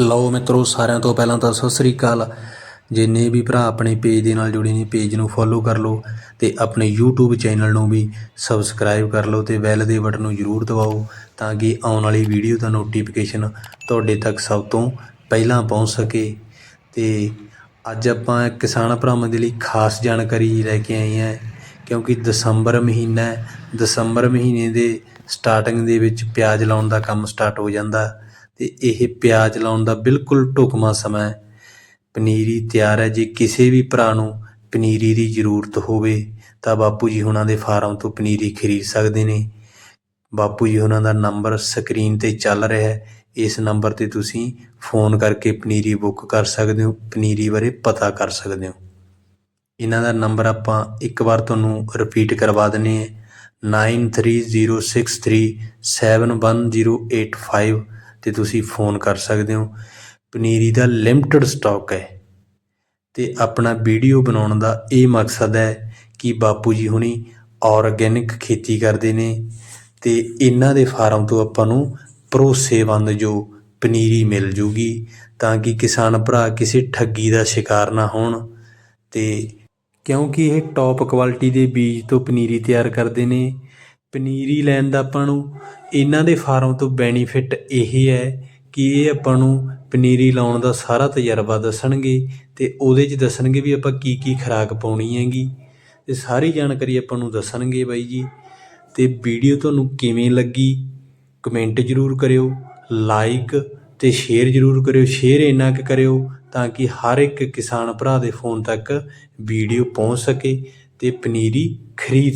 ਲਓ ਮਿੱਤਰੋ, ਸਾਰਿਆਂ ਤੋਂ ਪਹਿਲਾਂ ਤਾਂ ਸਤਿ ਸ੍ਰੀ ਅਕਾਲ। ਜਿੰਨੇ ਵੀ ਭਰਾ, ਆਪਣੇ ਪੇਜ ਦੇ ਨਾਲ ਜੁੜੇ ਨੇ ਪੇਜ ਨੂੰ ਫੋਲੋ ਕਰ ਲਓ ਤੇ ਆਪਣੇ YouTube ਚੈਨਲ ਨੂੰ ਵੀ ਸਬਸਕ੍ਰਾਈਬ ਕਰ ਲਓ ਤੇ ਬੈਲ ਦੇ ਬਟਨ ਨੂੰ ਜ਼ਰੂਰ ਦਬਾਓ ਤਾਂ ਕਿ ਆਉਣ ਵਾਲੀ ਵੀਡੀਓ ਦਾ ਨੋਟੀਫਿਕੇਸ਼ਨ ਤੁਹਾਡੇ ਤੱਕ ਸਭ ਤੋਂ ਪਹਿਲਾਂ ਪਹੁੰਚ ਸਕੇ। ਤੇ ਅੱਜ ਆਪਾਂ ਕਿਸਾਨ ਭਰਾਵਾਂ ਦੇ ਲਈ ਖਾਸ ਜਾਣਕਾਰੀ ਲੈ ਕੇ ਆਏ ਹਾਂ, ਕਿਉਂਕਿ ਦਸੰਬਰ ਮਹੀਨਾ ਹੈ। ਦਸੰਬਰ ਮਹੀਨੇ ਦੇ ਸਟਾਰਟਿੰਗ ਦੇ ਵਿੱਚ ਪਿਆਜ਼ ਲਾਉਣ ਦਾ ਕੰਮ ਸਟਾਰਟ ਹੋ ਜਾਂਦਾ। ਅਤੇ ਇਹ ਪਿਆਜ਼ ਲਾਉਣ ਦਾ ਬਿਲਕੁਲ ਢੁਕਵਾਂ ਸਮਾਂ ਹੈ। ਪਨੀਰੀ ਤਿਆਰ ਹੈ। ਜੇ ਕਿਸੇ ਵੀ ਭਰਾ ਨੂੰ ਪਨੀਰੀ ਦੀ ਜ਼ਰੂਰਤ ਹੋਵੇ, ਤਾਂ ਬਾਪੂ ਜੀ ਹੁਣਾਂ ਦੇ ਫਾਰਮ ਤੋਂ ਪਨੀਰੀ ਖਰੀਦ ਸਕਦੇ ਨੇ। ਬਾਪੂ ਜੀ ਹੁਣਾਂ ਦਾ ਨੰਬਰ ਸਕਰੀਨ ਤੇ ਚੱਲ ਰਿਹਾ ਹੈ। ਇਸ ਨੰਬਰ ਤੇ ਤੁਸੀਂ ਫੋਨ ਕਰਕੇ ਪਨੀਰੀ ਬੁੱਕ ਕਰ ਸਕਦੇ ਹੋ। ਪਨੀਰੀ ਬਾਰੇ ਪਤਾ ਕਰ ਸਕਦੇ ਹੋ। ਇਹਨਾਂ ਦਾ ਨੰਬਰ ਆਪਾਂ ਇੱਕ ਵਾਰ ਤੁਹਾਨੂੰ ਰਿਪੀਟ ਕਰਵਾ ਦਿੰਦੇ ਹਾਂ। 9306371085 ਤੇ ਤੁਸੀਂ ਫੋਨ ਕਰ ਸਕਦੇ ਹੋ। ਪਨੀਰੀ ਦਾ ਲਿਮਟਿਡ ਸਟੋਕ ਹੈ ਅਤੇ ਆਪਣਾ ਵੀਡੀਓ ਬਣਾਉਣ ਦਾ ਇਹ ਮਕਸਦ ਹੈ ਕਿ ਬਾਪੂ ਜੀ ਹੁਣੀ ਔਰਗੈਨਿਕ ਖੇਤੀ ਕਰਦੇ ਨੇ ਅਤੇ ਇਹਨਾਂ ਦੇ ਫਾਰਮ ਤੋਂ ਆਪਾਂ ਨੂੰ ਭਰੋਸੇਮੰਦ ਜੋ ਪਨੀਰੀ ਮਿਲ ਜੂਗੀ ਤਾਂ ਕਿ ਕਿਸਾਨ ਭਰਾ ਕਿਸੇ ਠੱਗੀ ਦਾ ਸ਼ਿਕਾਰ ਨਾ ਹੋਣ ਅਤੇ ਕਿਉਂਕਿ ਇਹ ਟੌਪ ਕੁਆਲਿਟੀ ਦੇ ਬੀਜ ਤੋਂ ਪਨੀਰੀ ਤਿਆਰ ਕਰਦੇ ਨੇ ਪਨੀਰੀ ਲੈਣ ਦਾ ਆਪਾਂ ਨੂੰ, ਇਹਨਾਂ ਦੇ ਫਾਰਮ ਤੋਂ ਬੈਨੀਫਿਟ ਇਹ ਹੈ ਕਿ ਇਹ ਆਪਾਂ ਨੂੰ ਪਨੀਰੀ ਲਾਉਣ ਦਾ ਸਾਰਾ ਤਜਰਬਾ ਦੱਸਣਗੇ ਅਤੇ ਉਹਦੇ 'ਚ ਦੱਸਣਗੇ ਵੀ ਆਪਾਂ ਕੀ ਕੀ ਖੁਰਾਕ ਪਾਉਣੀ ਹੈਗੀ। ਤੇ ਸਾਰੀ ਜਾਣਕਾਰੀ ਆਪਾਂ ਨੂੰ ਦੱਸਣਗੇ ਬਾਈ ਜੀ। ਅਤੇ ਵੀਡੀਓ ਤੁਹਾਨੂੰ ਕਿਵੇਂ ਲੱਗੀ, ਕਮੈਂਟ ਜ਼ਰੂਰ ਕਰਿਓ, ਲਾਈਕ ਅਤੇ ਸ਼ੇਅਰ ਜ਼ਰੂਰ ਕਰਿਓ, ਸ਼ੇਅਰ ਇੰਨਾ ਕੁ ਕਰਿਓ ਤਾਂ ਕਿ ਹਰ ਇੱਕ ਕਿਸਾਨ ਭਰਾ ਦੇ ਫੋਨ ਤੱਕ ਵੀਡੀਓ ਪਹੁੰਚ ਸਕੇ ਅਤੇ ਪਨੀਰੀ ਖਰੀਦ